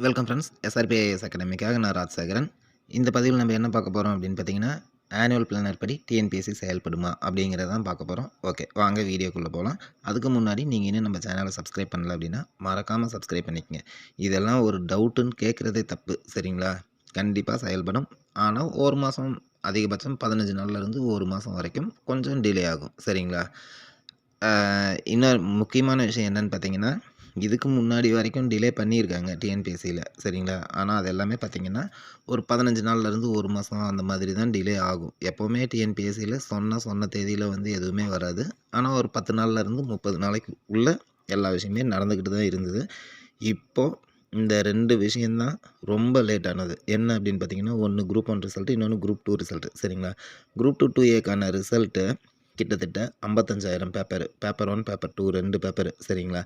Welcome friends SRPIS அகாடமிக்காக நான் ராஜசேகரன். இந்த பதிவில் நம்ம என்ன பார்க்க போகிறோம் அப்படின்னு பார்த்தீங்கன்னா ஆனுவல் பிளானர் படி டிஎன்பிஎஸ்சி செயல்படுமா அப்படிங்கிறதான் பார்க்க போகிறோம் ஓகே வாங்க வீடியோக்குள்ளே போகலாம் அதுக்கு முன்னாடி நீங்கள் இன்னும் நம்ம சேனலை சப்ஸ்கிரைப் பண்ணல அப்படின்னா மறக்காமல் சப்ஸ்கிரைப் பண்ணிக்கங்க. இதெல்லாம் ஒரு டவுட்டுன்னு கேட்குறதே தப்பு சரிங்களா? கண்டிப்பாக செயல்படும். ஆனால் ஒரு மாதம் அதிகபட்சம் பதினஞ்சு நாள்லேருந்து ஒரு மாதம் வரைக்கும் கொஞ்சம் டிலே ஆகும் சரிங்களா? இன்னொரு முக்கியமான விஷயம் என்னென்னு பார்த்தீங்கன்னா இதுக்கு முன்னாடி வரைக்கும் டிலே பண்ணியிருக்காங்க டிஎன்பிஎஸ்சியில் சரிங்களா? ஆனால் அது எல்லாமே பார்த்திங்கன்னா ஒரு பதினஞ்சு நாள்லேருந்து ஒரு மாதம் அந்த மாதிரி தான் டிலே ஆகும். எப்போவுமே டிஎன்பிஎஸ்சியில் சொன்ன சொன்ன தேதியில் வந்து எதுவுமே வராது. ஆனால் ஒரு பத்து நாள்லேருந்து முப்பது நாளைக்கு உள்ள எல்லா விஷயமே நடந்துக்கிட்டு தான் இருந்தது. இப்போது இந்த ரெண்டு விஷயந்தான் ரொம்ப லேட் ஆனது. என்ன அப்படின்னு பார்த்தீங்கன்னா ஒன்று குரூப் ஒன் ரிசல்ட்டு இன்னொன்று குரூப் டூ ரிசல்ட்டு சரிங்களா? குரூப் டூ டூ ஏக்கான ரிசல்ட்டு கிட்டத்தட்ட ஐம்பத்தஞ்சாயிரம் paper paper one paper two ரெண்டு பேப்பர் சரிங்களா?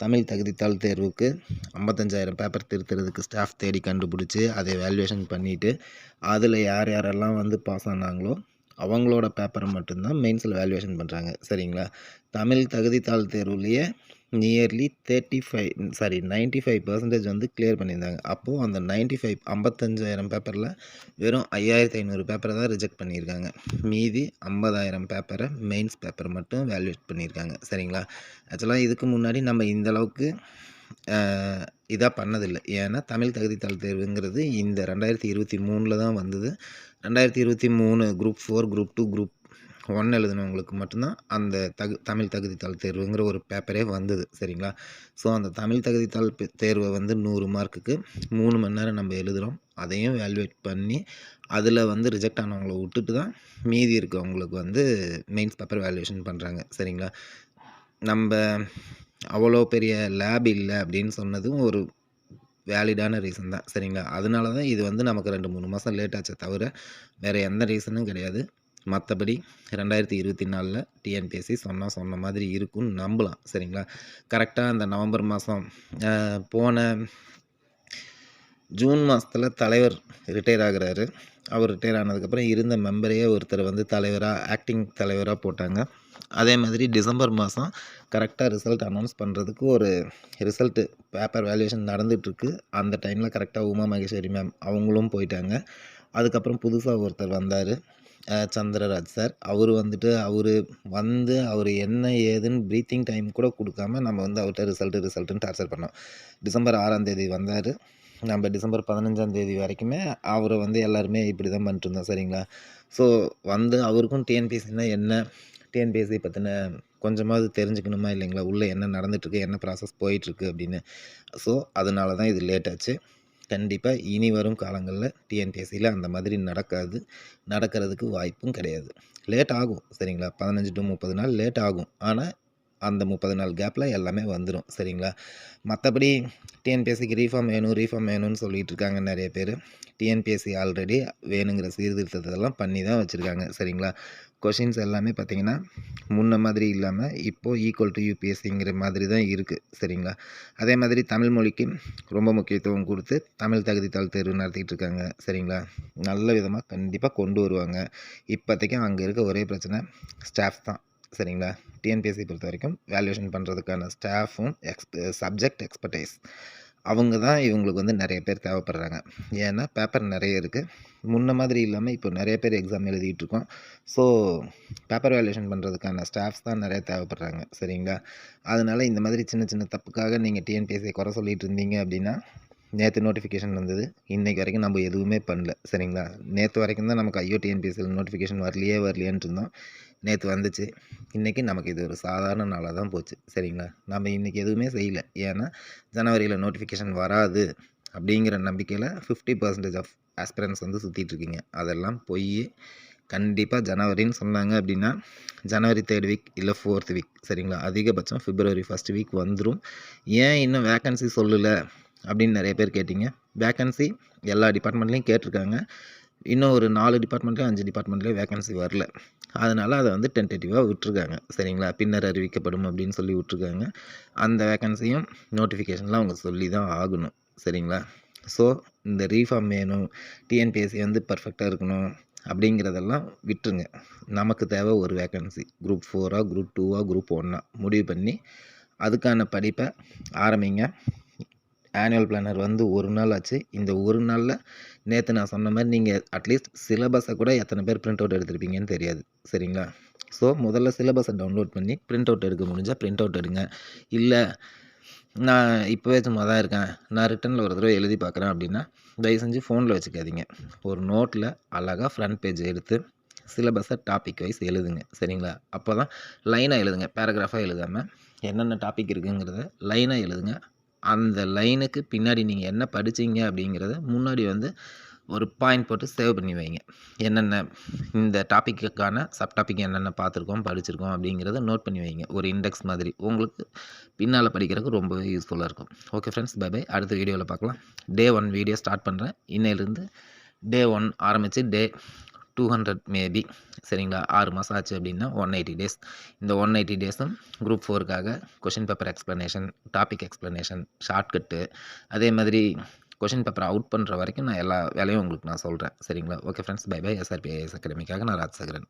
தமிழ் தகுதித்தாள் தேர்வுக்கு ஐம்பத்தஞ்சாயிரம் பேப்பர் திருத்துறதுக்கு ஸ்டாஃப் தேடி கண்டுபிடிச்சி அதை வேல்யூவேஷன் பண்ணிவிட்டு அதில் யார் யாரெல்லாம் வந்து பாஸ் ஆனாங்களோ அவங்களோட பேப்பரை மட்டும்தான் மெயின்ஸில் வேல்யூவேஷன் பண்ணுறாங்க சரிங்களா? தமிழ் தகுதித்தாள் தேர்வுலேயே nearly thirty five sorry ninety five percentage வந்து கிளியர் பண்ணியிருந்தாங்க. அப்போது அந்த நைன்ட்டி ஃபைவ் ஐம்பத்தஞ்சாயிரம் பேப்பரில் வெறும் ஐயாயிரத்தி ஐநூறு பேப்பரை தான் ரிஜெக்ட் பண்ணியிருக்காங்க. மீதி ஐம்பதாயிரம் பேப்பரை மெயின்ஸ் பேப்பர் மட்டும் வேல்யூட் பண்ணியிருக்காங்க. சரிங்களா? ஆக்சுவலாக இதுக்கு முன்னாடி நம்ம இந்த அளவுக்கு இதாக பண்ணதில்லை. ஏன்னா தமிழ் தகுதித்தாள் தேர்வுங்கிறது இந்த ரெண்டாயிரத்தி இருபத்தி மூணில் தான் வந்தது. ரெண்டாயிரத்தி இருபத்தி மூணு group four group two group one எழுதினவங்களுக்கு மட்டும்தான் அந்த தகு தமிழ் தகுதித்தாள் தேர்வுங்கிற ஒரு பேப்பரே வந்தது சரிங்களா? ஸோ அந்த தமிழ் தகுதித்தாள் தேர்வை வந்து நூறு மார்க்குக்கு மூணு மணி நேரம் நம்ம எழுதுகிறோம் அதையும் வேல்யூவேட் பண்ணி அதில் வந்து ரிஜெக்ட் ஆனவங்கள விட்டுட்டு தான் மீதி இருக்கவங்களுக்கு வந்து மெயின்ஸ் பேப்பர் வேல்யூவேஷன் பண்ணுறாங்க சரிங்களா? நம்ம அவ்வளோ பெரிய லேப் இல்லை அப்படின்னு சொன்னதும் ஒரு வேலிடான ரீசன் தான் சரிங்களா? அதனால தான் இது வந்து நமக்கு ரெண்டு மூணு மாதம் லேட் ஆச்சே தவிர வேறு எந்த ரீசனும் கிடையாது. மற்றபடி ரெண்டாயிரத்தி இருபத்தி நாலில் டிஎன்பிஎஸ்சி சொன்னால் சொன்ன மாதிரி இருக்கும்னு நம்பலாம் சரிங்களா? கரெக்டாக அந்த நவம்பர் மாதம் போன ஜூன் மாதத்தில் தலைவர் ரிட்டையர் ஆகிறாரு. அவர் ரிட்டையர் ஆனதுக்கப்புறம் இருந்த மெம்பரையே ஒருத்தர் வந்து தலைவராக ஆக்டிங் தலைவராக போட்டாங்க. அதே மாதிரி டிசம்பர் மாதம் கரெக்டாக ரிசல்ட் அனௌன்ஸ் பண்ணுறதுக்கு ஒரு ரிசல்ட்டு பேப்பர் வேல்யூஷன் நடந்துகிட்ருக்கு அந்த டைமில் கரெக்டாக உமா மகேஸ்வரி மேம் அவங்களும் போயிட்டாங்க. அதுக்கப்புறம் புதுசாக ஒருத்தர் வந்தார். சந்திரராஜ் சார். அவர் வந்துட்டு அவர் வந்து அவர் என்ன ஏதுன்னு ப்ரீத்திங் டைம் கூட கொடுக்காம நம்ம வந்து அவர்கிட்ட ரிசல்ட்டு ரிசல்ட்டுன்னு டார்ச்சர் பண்ணோம். டிசம்பர் ஆறாம் தேதி வந்தார். நம்ம டிசம்பர் பதினஞ்சாம் தேதி வரைக்குமே அவரை வந்து எல்லாருமே இப்படி தான் பண்ணிட்டு இருந்தோம் சரிங்களா? ஸோ வந்து அவருக்கும் டிஎன்பிஎஸ்சினா என்ன? டிஎன்பிஎஸ்சி பற்றின கொஞ்சமாவது தெரிஞ்சுக்கணுமா இல்லைங்களா? உள்ளே என்ன நடந்துகிட்ருக்கு என்ன ப்ராசஸ் போயிட்டுருக்கு அப்படின்னு. ஸோ அதனால தான் இது லேட் ஆச்சு. கண்டிப்பாக இனி வரும் காலங்களில் டிஎன்பிஎஸ்சியில் அந்த மாதிரி நடக்காது. நடக்கிறதுக்கு வாய்ப்பும் கிடையாது. லேட் ஆகும் சரிங்களா? பதினஞ்சு டு முப்பது நாள் லேட் ஆகும். ஆனால் அந்த முப்பது நாள் கேப்பில் எல்லாமே வந்துடும் சரிங்களா? மற்றபடி டிஎன்பிஎஸ்சிக்கு ரீஃபார்ம் வேணும் ரீஃபார்ம் வேணும்னு சொல்லிட்டு இருக்காங்க நிறைய பேர். டிஎன்பிஎஸ்சி ஆல்ரெடி வேணுங்கிற சீர்திருத்தத்தெல்லாம் பண்ணி தான் வச்சுருக்காங்க சரிங்களா? கொஷின்ஸ் எல்லாமே பார்த்தீங்கன்னா முன்ன மாதிரி இல்லாமல் இப்போது ஈக்குவல் டு யூபிஎஸ்சிங்கிற மாதிரி தான் இருக்குது சரிங்களா? அதே மாதிரி தமிழ் மொழிக்கு ரொம்ப முக்கியத்துவம் கொடுத்து தமிழ் தகுதித்தாள் தேர்வு நடத்திக்கிட்டு இருக்காங்க சரிங்களா? நல்ல விதமாக கண்டிப்பாக கொண்டு வருவாங்க. இப்போதைக்கு அங்கே இருக்க ஒரே பிரச்சனை ஸ்டாஃப் தான். சரிங்களா? டிஎன்பிஎஸ்சி பொறுத்த வரைக்கும் வேல்யூஷன் பண்ணுறதுக்கான ஸ்டாஃபும் எக்ஸ் சப்ஜெக்ட் எக்ஸ்பர்டைஸ் அவங்க தான் இவங்களுக்கு வந்து நிறைய பேர் தேவைப்படுறாங்க. ஏன்னா பேப்பர் நிறைய இருக்குது முன்ன மாதிரி இல்லாமல் இப்போ நிறைய பேர் எக்ஸாம் எழுதிட்டுருக்கோம் ஸோ பேப்பர் வேல்யூஷன் பண்ணுறதுக்கான ஸ்டாஃப்ஸ் தான் நிறைய தேவைப்படுறாங்க. சரிங்களா? அதனால் இந்த மாதிரி சின்ன சின்ன தப்புக்காக நீங்கள் டிஎன்பிஎஸ்சி குறை சொல்லிகிட்டு இருந்தீங்க அப்படின்னா நேற்று நோட்டிஃபிகேஷன் வந்தது. இன்றைக்கி வரைக்கும் நம்ம எதுவுமே பண்ணல. சரிங்களா? நேற்று வரைக்கும் தான் நமக்கு ஐயோ டிஎன்பிஎஸ்சியில் நோட்டிஃபிகேஷன் வரலையே வரலையேன்ட்டு இருந்தோம். நேற்று வந்துச்சு. இன்றைக்கி நமக்கு இது ஒரு சாதாரண நாளாக தான் போச்சு. சரிங்களா? நம்ம இன்றைக்கி எதுவுமே செய்யல. ஏன்னா ஜனவரியில் நோட்டிஃபிகேஷன் வராது அப்படிங்கிற நம்பிக்கையில் ஃபிஃப்டி பர்சன்டேஜ் ஆஃப் ஆஸ்பிரன்ஸ் வந்து சுற்றிட்டுருக்கீங்க அதெல்லாம் போய். கண்டிப்பாக ஜனவரின்னு சொன்னாங்க அப்படின்னா ஜனவரி தேர்ட் வீக் இல்லை ஃபோர்த் வீக் சரிங்களா? அதிகபட்சம் ஃபிப்ரவரி ஃபஸ்ட் வீக் வந்துடும் ஏன் இன்னும் வேக்கன்சி சொல்லலை? அப்படின்னு நிறைய பேர் கேட்டிங்க. வேக்கன்சி எல்லா டிபார்ட்மெண்ட்லேயும் கேட்டிருக்காங்க. இன்னும் ஒரு நாலு டிபார்ட்மெண்ட்லேயும் அஞ்சு டிபார்ட்மெண்ட்லேயும் வேகன்சி வரல. அதனால் அதை வந்து டென்டேட்டிவாக விட்டுருக்காங்க. சரிங்களா? பின்னர் அறிவிக்கப்படும் அப்படின்னு சொல்லி விட்ருக்காங்க அந்த வேகன்சியும் நோட்டிஃபிகேஷன்லாம் அவங்க சொல்லி தான் ஆகணும். சரிங்களா? ஸோ இந்த ரீஃபார்ம் வேணும். டிஎன்பிஎஸ்சி வந்து பர்ஃபெக்டாக இருக்கணும் அப்படிங்கிறதெல்லாம் விட்டுருங்க. நமக்கு தேவை ஒரு வேகன்சி குரூப் ஃபோராக குரூப் டூவாக குரூப் ஒன்னாக முடிவு பண்ணி அதுக்கான படிப்பை ஆரம்பிங்க. ஆனுவல் பிளானர் வந்து ஒரு நாள் ஆச்சு. இந்த ஒரு நாளில் நேற்று நான் சொன்ன மாதிரி நீங்கள் அட்லீஸ்ட் சிலபஸை கூட எத்தனை பேர் பிரிண்ட் அவுட் எடுத்திருப்பீங்கன்னு தெரியாது. சரிங்களா? ஸோ முதல்ல சிலபஸை டவுன்லோட் பண்ணி பிரிண்ட் அவுட் எடுக்க முடிஞ்சால் பிரிண்ட் அவுட் எடுங்க. இல்லை நான் இப்போவே சும்மா தான் இருக்கேன். நான் ரிட்டனில் ஒரு தடவை எழுதி பார்க்குறேன் அப்படின்னா தயவு செஞ்சு ஃபோனில் வச்சுக்காதீங்க. ஒரு நோட்டில் அழகாக ஃப்ரண்ட் பேஜ் எடுத்து சிலபஸை டாபிக் வைஸ் எழுதுங்க. சரிங்களா? அப்போ தான் லைனாக எழுதுங்க. பேராகிராஃபாக எழுதாமல் என்னென்ன டாபிக் இருக்குங்கிறத லைனாக எழுதுங்க. அந்த லைனுக்கு பின்னாடி நீங்கள் என்ன படிச்சீங்க அப்படிங்கிறத முன்னாடி வந்து ஒரு பாயிண்ட் போட்டு சேவ் பண்ணி வைங்க. என்னென்ன இந்த டாப்பிக்குக்கான சப் டாபிக் என்னென்ன பார்த்துருக்கோம் படிச்சிருக்கோம் அப்படிங்கிறத நோட் பண்ணி வைங்க. ஒரு இண்டெக்ஸ் மாதிரி. உங்களுக்கு பின்னால் படிக்கிறதுக்கு ரொம்பவே யூஸ்ஃபுல்லாக இருக்கும். Okay friends bye bye. அடுத்த வீடியோவில் பார்க்கலாம். டே ஒன் வீடியோ ஸ்டார்ட் பண்ணுறேன் இன்னையிலேருந்து டே ஒன் ஆரம்பித்து டே டூ ஹண்ட்ரட் மேபி சரிங்களா? ஆறு மாதம் ஆச்சு அப்படின்னா ஒன் எயிட்டி டேஸ் இந்த ஒன் எயிட்டி டேஸும் group ஃபோருக்காக question paper explanation topic explanation shortcut அதே மாதிரி கொஷின் பேப்பர் அவுட் பண்ணுற வரைக்கும் நான் எல்லா வேலையும் உங்களுக்கு நான் சொல்கிறேன் சரிங்களா? Okay friends bye bye SRPIS அகாடமிக்காக நான் ராஜசேகரன்.